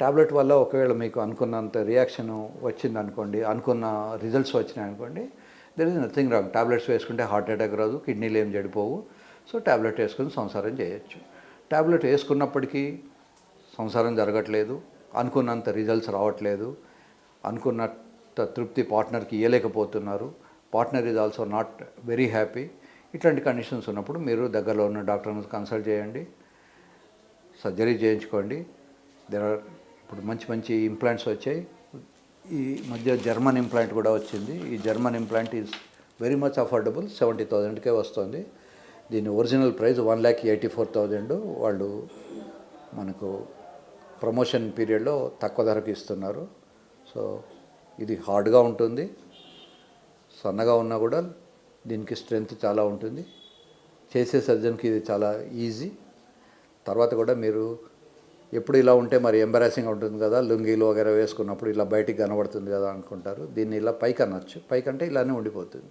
Tablet వల్ల ఒకవేళ మీకు అనుకున్నంత రియాక్షన్ వచ్చింది అనుకోండి అనుకున్న రిజల్ట్స్ వచ్చినాయి అనుకోండి there is nothing wrong tablets వేసుకుంటే హార్ట్ అటాక్ రాదు కిడ్నీలు ఏం చెడిపోవు. సో ట్యాబ్లెట్ వేసుకుని సంసారం చేయొచ్చు. ట్యాబ్లెట్ వేసుకున్నప్పటికీ సంసారం జరగట్లేదు అనుకున్నంత రిజల్ట్స్ రావట్లేదు అనుకున్నంత తృప్తి పార్ట్నర్కి ఇవ్వలేకపోతున్నారు partner is also not very happy ఇట్లాంటి కండిషన్స్ ఉన్నప్పుడు మీరు దగ్గరలో ఉన్న డాక్టర్ని కన్సల్ట్ చేయండి సర్జరీ చేయించుకోండి. దెర్ ఆర్ ఇప్పుడు మంచి మంచి ఇంప్లాంట్స్ వచ్చాయి. ఈ మధ్య జర్మన్ ఇంప్లాంట్ కూడా వచ్చింది. ఈ German implant is very much affordable seventy థౌజండ్కే వస్తుంది. దీని original price one lakh eighty four thousand వాళ్ళు మనకు ప్రమోషన్ పీరియడ్లో తక్కువ ధరకు ఇస్తున్నారు. సో ఇది హార్డ్గా ఉంటుంది. సన్నగా ఉన్నా కూడా దీనికి స్ట్రెంగ్త్ చాలా ఉంటుంది. చేసే సర్జన్కి ఇది చాలా ఈజీ తర్వాత కూడా మీరు ఎప్పుడు ఇలా ఉంటే మరి ఎంబరాసింగ్ ఉంటుంది కదా లుంగీలు వగేరా వేసుకున్నప్పుడు ఇలా బయటికి కనబడుతుంది కదా అనుకుంటారు. దీన్ని ఇలా పైకి అనొచ్చు పైకి అంటే ఇలానే ఉండిపోతుంది.